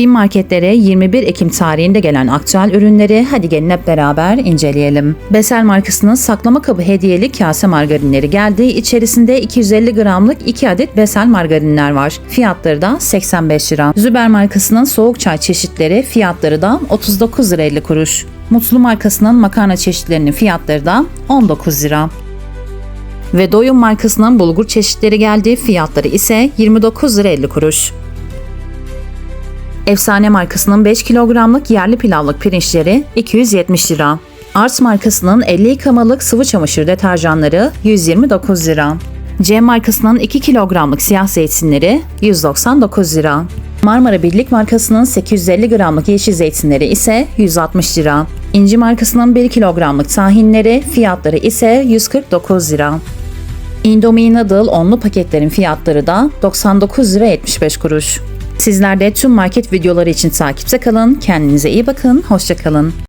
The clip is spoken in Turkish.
Bin marketlere 21 Ekim tarihinde gelen aktüel ürünleri hadi gelin hep beraber inceleyelim. Besel markasının saklama kabı hediyeli kase margarinleri geldi. İçerisinde 250 gramlık 2 adet Besel margarinler var. Fiyatları da 85 lira. Züber markasının soğuk çay çeşitleri fiyatları da 39 lira 50 kuruş. Mutlu markasının makarna çeşitlerinin fiyatları da 19 lira. Ve Doyum markasının bulgur çeşitleri geldi. Fiyatları ise 29 lira 50 kuruş. Efsane markasının 5 kilogramlık yerli pilavlık pirinçleri 270 lira. Ars markasının 50 yıkamalık sıvı çamaşır deterjanları 129 lira. C markasının 2 kilogramlık siyah zeytinleri 199 lira. Marmara Birlik markasının 850 gramlık yeşil zeytinleri ise 160 lira. İnci markasının 1 kilogramlık tahinleri fiyatları ise 149 lira. Indomie Noodle onlu paketlerin fiyatları da 99 lira 75 kuruş. Sizler de tüm market videoları için takipte kalın. Kendinize iyi bakın. Hoşçakalın.